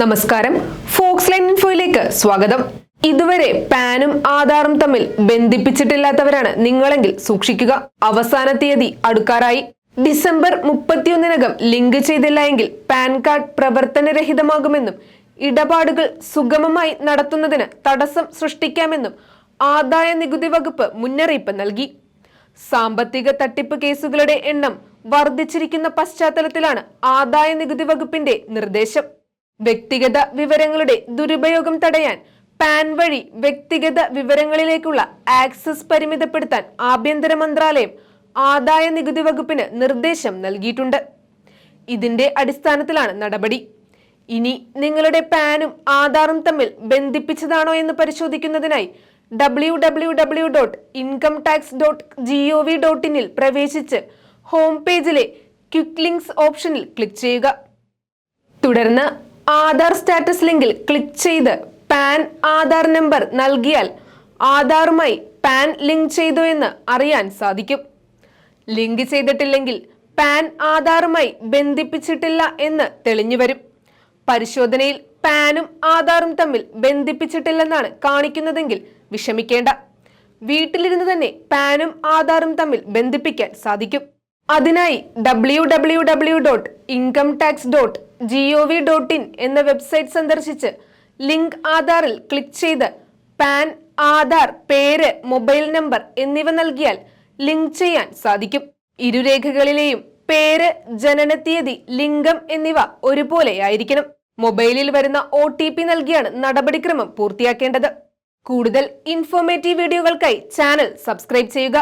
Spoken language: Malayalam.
നമസ്കാരം. ഫോക്സ് ലൈൻ ഇൻഫോയിലേക്ക് സ്വാഗതം. ഇതുവരെ പാനും ആധാറും തമ്മിൽ ബന്ധിപ്പിച്ചിട്ടില്ലാത്തവരാണ് നിങ്ങളെങ്കിൽ സൂക്ഷിക്കുക. അവസാന തീയതി അടുക്കാറായി. ഡിസംബർ മുപ്പത്തിയൊന്നിനകം ലിങ്ക് ചെയ്തില്ല എങ്കിൽ പാൻ കാർഡ് പ്രവർത്തനരഹിതമാകുമെന്നും ഇടപാടുകൾ സുഗമമായി നടത്തുന്നതിന് തടസ്സം സൃഷ്ടിക്കാമെന്നും ആദായ നികുതി വകുപ്പ് മുന്നറിയിപ്പ് നൽകി. സാമ്പത്തിക തട്ടിപ്പ് കേസുകളുടെ എണ്ണം വർദ്ധിച്ചിരിക്കുന്ന പശ്ചാത്തലത്തിലാണ് ആദായ നികുതി വകുപ്പിന്റെ നിർദ്ദേശം. വ്യക്തിഗത വിവരങ്ങളുടെ ദുരുപയോഗം തടയാൻ പാൻ വഴി വ്യക്തിഗത വിവരങ്ങളിലേക്കുള്ള ആക്സസ് പരിമിതപ്പെടുത്താൻ ആഭ്യന്തര മന്ത്രാലയം ആദായ നികുതി വകുപ്പിന് നിർദ്ദേശം നൽകിയിട്ടുണ്ട്. ഇതിന്റെ അടിസ്ഥാനത്തിലാണ് നടപടി. ഇനി നിങ്ങളുടെ പാനും ആധാറും തമ്മിൽ ബന്ധിപ്പിച്ചതാണോ എന്ന് പരിശോധിക്കുന്നതിനായി W W W dot income tax dot G O V dot ഇനിൽ പ്രവേശിച്ച് ഹോം പേജിലെ ക്വിക്ക് ലിങ്ക്സ് ഓപ്ഷനിൽ ക്ലിക്ക് ചെയ്യുക. തുടർന്ന് ആധാർ സ്റ്റാറ്റസ് ലിങ്കിൽ ക്ലിക്ക് ചെയ്ത് പാൻ ആധാർ നമ്പർ നൽകിയാൽ ആധാറുമായി പാൻ ലിങ്ക് ചെയ്തു എന്ന് അറിയാൻ സാധിക്കും. ലിങ്ക് ചെയ്തിട്ടില്ലെങ്കിൽ പാൻ ആധാറുമായി ബന്ധിപ്പിച്ചിട്ടില്ല എന്ന് തെളിഞ്ഞു വരും. പരിശോധനയിൽ പാനും ആധാറും തമ്മിൽ ബന്ധിപ്പിച്ചിട്ടില്ലെന്നാണ് കാണിക്കുന്നതെങ്കിൽ വിഷമിക്കേണ്ട. വീട്ടിലിരുന്ന് തന്നെ പാനും ആധാറും തമ്മിൽ ബന്ധിപ്പിക്കാൻ സാധിക്കും. അതിനായി W W W dot income tax dot G V dot in എന്ന വെബ്സൈറ്റ് സന്ദർശിച്ച് ലിങ്ക് ആധാറിൽ ക്ലിക്ക് ചെയ്ത് പാൻ ആധാർ പേര് മൊബൈൽ നമ്പർ എന്നിവ നൽകിയാൽ ലിങ്ക് ചെയ്യാൻ സാധിക്കും. ഇരുരേഖകളിലെയും പേര് ജനനത്തീയതി ലിംഗം എന്നിവ ഒരുപോലെയായിരിക്കണം മൊബൈലിൽ വരുന്ന ഒ ടി പി നൽകിയാണ് നടപടിക്രമം പൂർത്തിയാക്കേണ്ടത്. കൂടുതൽ ഇൻഫോർമേറ്റീവ് വീഡിയോകൾക്കായി ചാനൽ സബ്സ്ക്രൈബ് ചെയ്യുക.